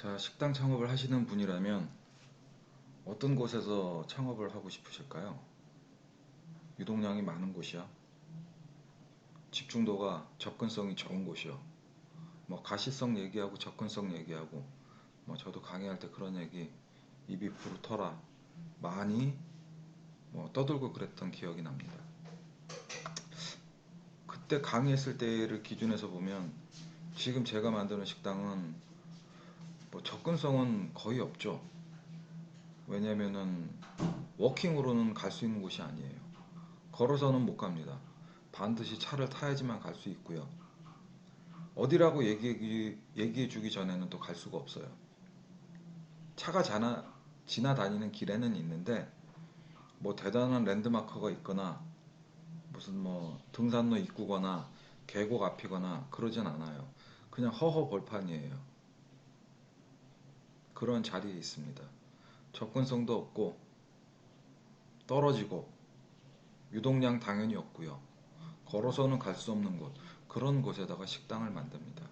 자, 식당 창업을 하시는 분이라면 어떤 곳에서 창업을 하고 싶으실까요? 유동량이 많은 곳이야. 집중도가 접근성이 좋은 곳이요. 뭐 가시성 얘기하고 접근성 얘기하고 뭐 저도 강의할 때 그런 얘기 입이 부르터라 많이 뭐 떠들고 그랬던 기억이 납니다. 그때 강의했을 때를 기준해서 보면 지금 제가 만드는 식당은 뭐 접근성은 거의 없죠. 왜냐면은 워킹으로는 갈 수 있는 곳이 아니에요. 걸어서는 못 갑니다. 반드시 차를 타야지만 갈 수 있고요. 어디라고 얘기해, 주기 전에는 또 갈 수가 없어요. 차가 자나, 지나다니는 길에는 있는데 뭐 대단한 랜드마크가 있거나 무슨 뭐 등산로 입구거나 계곡 앞이거나 그러진 않아요. 그냥 허허 벌판이에요. 그런 자리에 있습니다. 접근성도 없고 떨어지고 유동량 당연히 없고요. 걸어서는 갈 수 없는 곳 그런 곳에다가 식당을 만듭니다.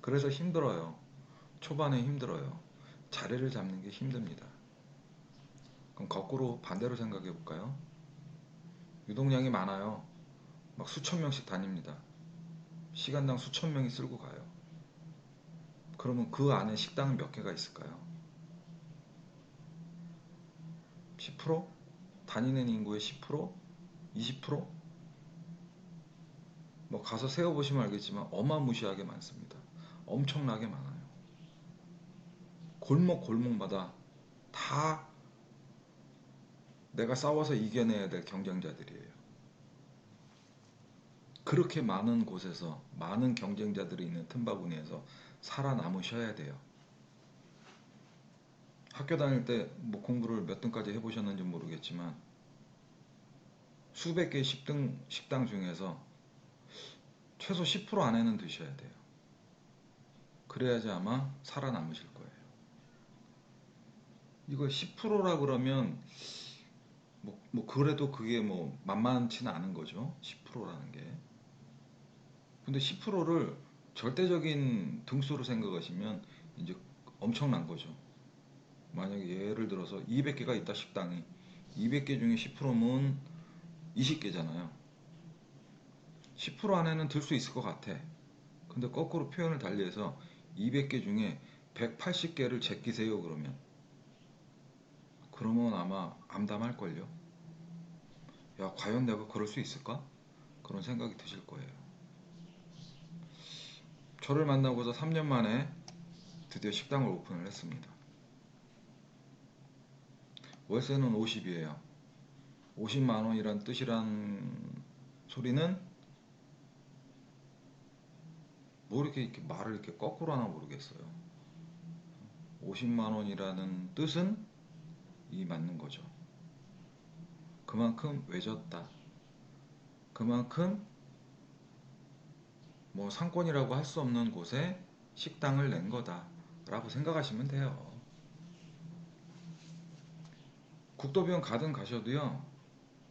그래서 힘들어요. 초반에 힘들어요. 자리를 잡는 게 힘듭니다. 그럼 거꾸로 반대로 생각해 볼까요? 유동량이 많아요. 막 수천 명씩 다닙니다. 시간당 수천 명이 쓸고 가요. 그러면 그 안에 식당은 몇 개가 있을까요? 10%? 다니는 인구의 10%? 20%? 뭐 가서 세어보시면 알겠지만 어마무시하게 많습니다. 엄청나게 많아요. 골목 골목마다 다 내가 싸워서 이겨내야 될 경쟁자들이에요. 그렇게 많은 곳에서 많은 경쟁자들이 있는 틈바구니에서 살아남으셔야 돼요. 학교 다닐 때 뭐 공부를 몇 등까지 해보셨는지 모르겠지만 수백 개의 식당, 식당 중에서 최소 10% 안에는 드셔야 돼요. 그래야지 아마 살아남으실 거예요. 이거 10%라 그러면 뭐, 뭐 그래도 그게 뭐 만만치는 않은 거죠. 10%라는 게. 근데 10%를 절대적인 등수로 생각하시면 이제 엄청난 거죠. 만약에 예를 들어서 200개가 있다 식당이 200개 중에 10%면 20개잖아요. 10% 안에는 들 수 있을 것 같아. 근데 거꾸로 표현을 달리해서 200개 중에 180개를 제끼세요 그러면 그러면 아마 암담할걸요. 야 과연 내가 그럴 수 있을까? 그런 생각이 드실 거예요. 저를 만나고서 3년 만에 드디어 식당을 오픈을 했습니다. 월세는 50이에요. 50만 원이란 뜻이란 소리는 뭐 이렇게, 이렇게 말을 이렇게 거꾸로 하나 모르겠어요. 50만 원이라는 뜻은 이 맞는 거죠. 그만큼 외졌다. 그만큼 뭐 상권이라고 할 수 없는 곳에 식당을 낸 거다. 라고 생각하시면 돼요. 국도병 가든 가셔도요.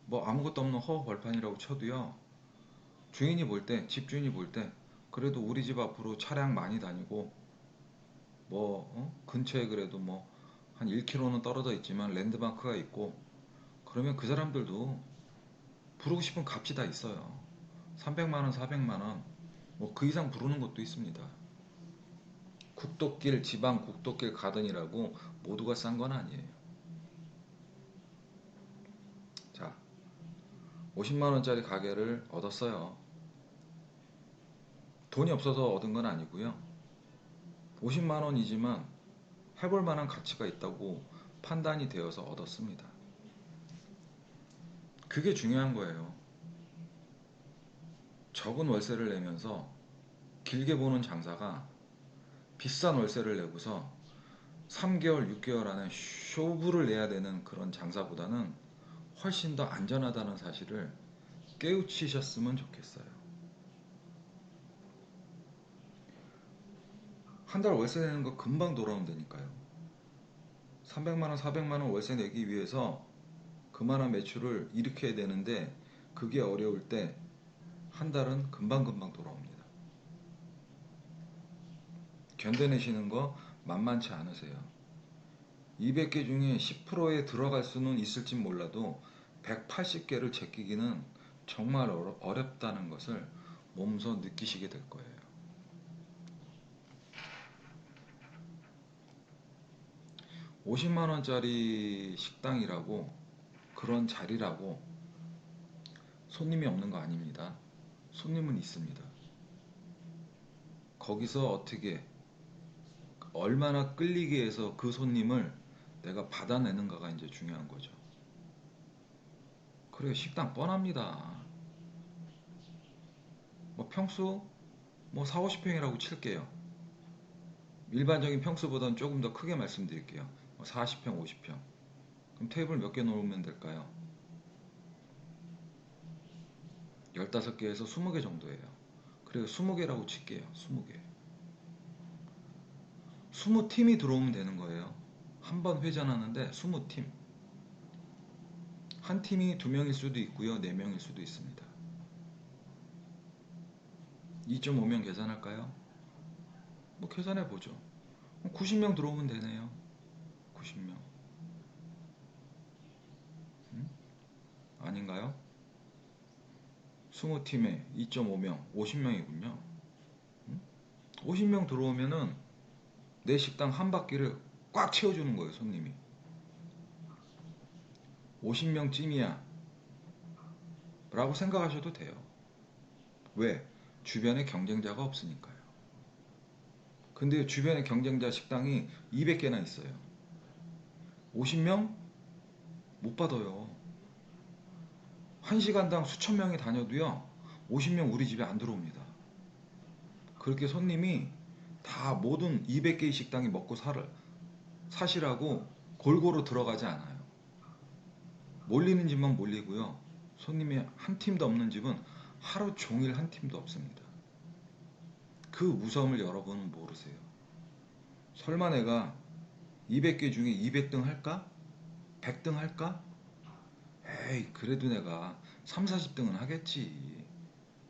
뭐 아무것도 없는 허 벌판이라고 쳐도요. 주인이 볼 때, 집주인이 볼 때 그래도 우리 집 앞으로 차량 많이 다니고 뭐 어? 근처에 그래도 뭐 한 1km는 떨어져 있지만 랜드마크가 있고 그러면 그 사람들도 부르고 싶은 값이 다 있어요. 300만원, 400만원 뭐 그 이상 부르는 것도 있습니다. 국도길, 지방 국도길 가든이라고 모두가 싼 건 아니에요. 자, 50만 원짜리 가게를 얻었어요. 돈이 없어서 얻은 건 아니고요. 50만 원이지만 해볼 만한 가치가 있다고 판단이 되어서 얻었습니다. 그게 중요한 거예요. 적은 월세를 내면서 길게 보는 장사가 비싼 월세를 내고서 3개월, 6개월 안에 쇼부를 내야 되는 그런 장사보다는 훨씬 더 안전하다는 사실을 깨우치셨으면 좋겠어요. 한 달 월세 내는 거 금방 돌아온다니까요. 300만원, 400만원 월세 내기 위해서 그만한 매출을 일으켜야 되는데 그게 어려울 때 한 달은 금방금방 돌아옵니다. 견뎌내시는 거 만만치 않으세요. 200개 중에 10%에 들어갈 수는 있을지 몰라도 180개를 제끼기는 정말 어렵다는 것을 몸소 느끼시게 될 거예요. (50만 원짜리) 식당이라고 그런 자리라고 손님이 없는 거 아닙니다. 손님은 있습니다. 거기서 어떻게 얼마나 끌리게 해서 그 손님을 내가 받아내는가가 이제 중요한 거죠. 그래요. 식당 뻔합니다. 뭐 평수 뭐 4, 50평이라고 칠게요. 일반적인 평수보다는 조금 더 크게 말씀드릴게요. 뭐 40평, 50평. 그럼 테이블 몇 개 놓으면 될까요? 15개에서 20개 정도예요. 그래요. 20개라고 칠게요. 20개. 20팀이 들어오면 되는 거예요. 한 번 회전하는데 20팀. 한 팀이 두 명일 수도 있고요. 네 명일 수도 있습니다. 2.5명 계산할까요? 뭐 계산해 보죠. 90명 들어오면 되네요. 90명. 음? 아닌가요? 20팀에 2.5명, 50명이군요. 50명 들어오면은 내 식당 한 바퀴를 꽉 채워주는 거예요, 손님이. 50명쯤이야. 라고 생각하셔도 돼요. 왜? 주변에 경쟁자가 없으니까요. 근데 주변에 경쟁자 식당이 200개나 있어요. 50명? 못 받아요. 한 시간당 수천 명이 다녀도요, 50명 우리 집에 안 들어옵니다. 그렇게 손님이 다 모든 200개의 식당이 먹고 살, 사시라고 골고루 들어가지 않아요. 몰리는 집만 몰리고요. 손님이 한 팀도 없는 집은 하루 종일 한 팀도 없습니다. 그 무서움을 여러분은 모르세요. 설마 내가 200개 중에 200등 할까? 100등 할까? 에이, 그래도 내가 3, 40등은 하겠지.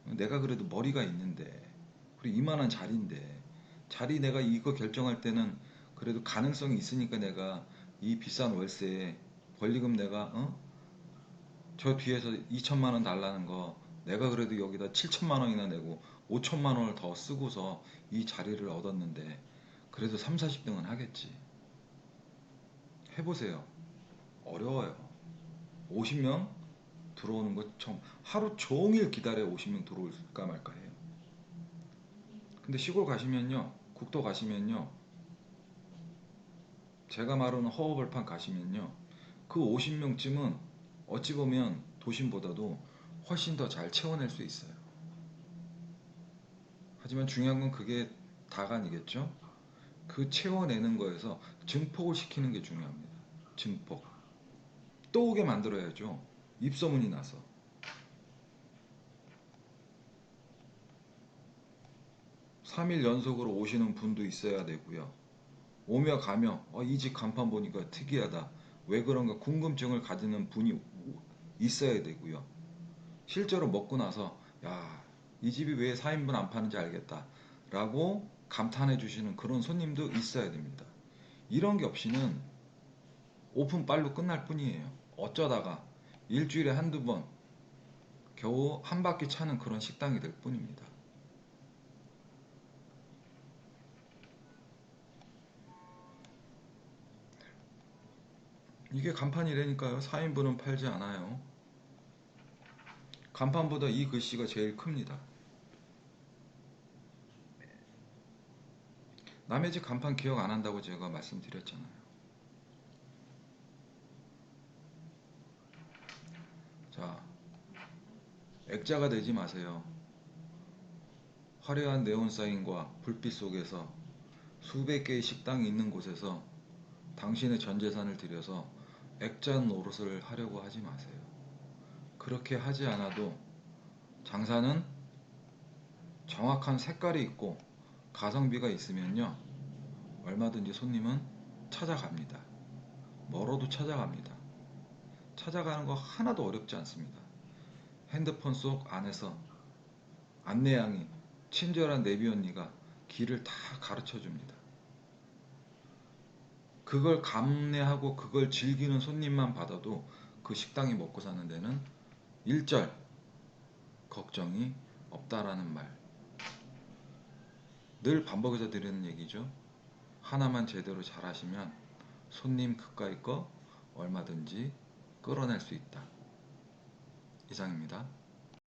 내가 그래도 머리가 있는데, 그리고 이만한 자리인데, 자리 내가 이거 결정할 때는 그래도 가능성이 있으니까 내가 이 비싼 월세에 권리금 내가, 어? 저 뒤에서 2천만 원 달라는 거 내가 그래도 여기다 7천만 원이나 내고 5천만 원을 더 쓰고서 이 자리를 얻었는데 그래도 3, 40등은 하겠지. 해보세요. 어려워요. 50명 들어오는 거 처음 하루 종일 기다려 50명 들어올까 말까 해요. 근데 시골 가시면요. 국도 가시면요. 제가 말하는 허허벌판 가시면요. 그 50명쯤은 어찌 보면 도심보다도 훨씬 더 잘 채워낼 수 있어요. 하지만 중요한 건 그게 다가 아니겠죠? 그 채워내는 거에서 증폭을 시키는 게 중요합니다. 증폭. 또 오게 만들어야죠. 입소문이 나서. 삼일 연속으로 오시는 분도 있어야 되고요. 오며 가며 어, 이 집 간판 보니까 특이하다. 왜 그런가 궁금증을 가지는 분이 있어야 되고요. 실제로 먹고 나서 야, 이 집이 왜 4인분 안 파는지 알겠다. 라고 감탄해 주시는 그런 손님도 있어야 됩니다. 이런 게 없이는 오픈 빨로 끝날 뿐이에요. 어쩌다가 일주일에 한두 번 겨우 한 바퀴 차는 그런 식당이 될 뿐입니다. 이게 간판이라니까요. 4인분은 팔지 않아요. 간판보다 이 글씨가 제일 큽니다. 남의 집 간판 기억 안 한다고 제가 말씀드렸잖아요. 자, 액자가 되지 마세요. 화려한 네온사인과 불빛 속에서 수백 개의 식당이 있는 곳에서 당신의 전 재산을 들여서 액자 노릇을 하려고 하지 마세요. 그렇게 하지 않아도 장사는 정확한 색깔이 있고 가성비가 있으면요. 얼마든지 손님은 찾아갑니다. 멀어도 찾아갑니다. 찾아가는 거 하나도 어렵지 않습니다. 핸드폰 속 안에서 안내양이 친절한 내비 언니가 길을 다 가르쳐 줍니다. 그걸 감내하고 그걸 즐기는 손님만 받아도 그 식당이 먹고 사는 데는 일절 걱정이 없다라는 말. 늘 반복해서 드리는 얘기죠. 하나만 제대로 잘 하시면 손님 그까이 거 얼마든지 끌어낼 수 있다. 이상입니다.